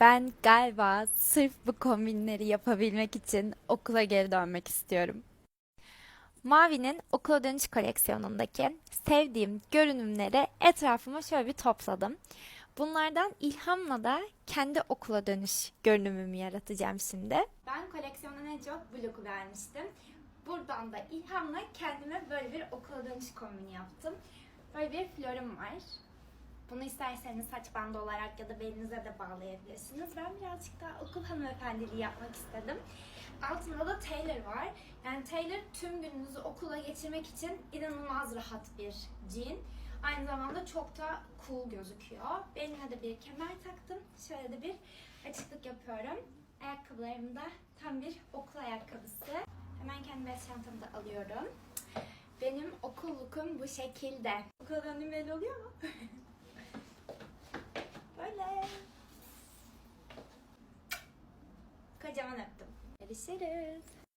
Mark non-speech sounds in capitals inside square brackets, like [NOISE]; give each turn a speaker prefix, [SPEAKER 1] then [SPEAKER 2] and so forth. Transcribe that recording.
[SPEAKER 1] Ben galiba sırf bu kombinleri yapabilmek için okula geri dönmek istiyorum. Mavi'nin okula dönüş koleksiyonundaki sevdiğim görünümleri etrafıma şöyle bir topladım. Bunlardan ilhamla da kendi okula dönüş görünümümü yaratacağım şimdi. Ben koleksiyondan en çok bu look'u beğenmiştim. Buradan da ilhamla kendime böyle bir okula dönüş kombini yaptım. Böyle bir florum var. Bunu isterseniz saç bandı olarak ya da belinize de bağlayabilirsiniz. Ben birazcık daha okul hanımefendiliği yapmak istedim. Altında da Taylor var. Yani Taylor tüm gününüzü okula geçirmek için inanılmaz rahat bir jean. Aynı zamanda çok da cool gözüküyor. Belime de bir kemer taktım. Şöyle de bir açıklık yapıyorum. Ayakkabılarım da tam bir okul ayakkabısı. Hemen kendi bez çantamı da alıyorum. Benim okul lookum bu şekilde. Okula döndüğüm belli oluyor mu? [LAUGHS] Böyle. Kocaman öptüm. Görüşürüz.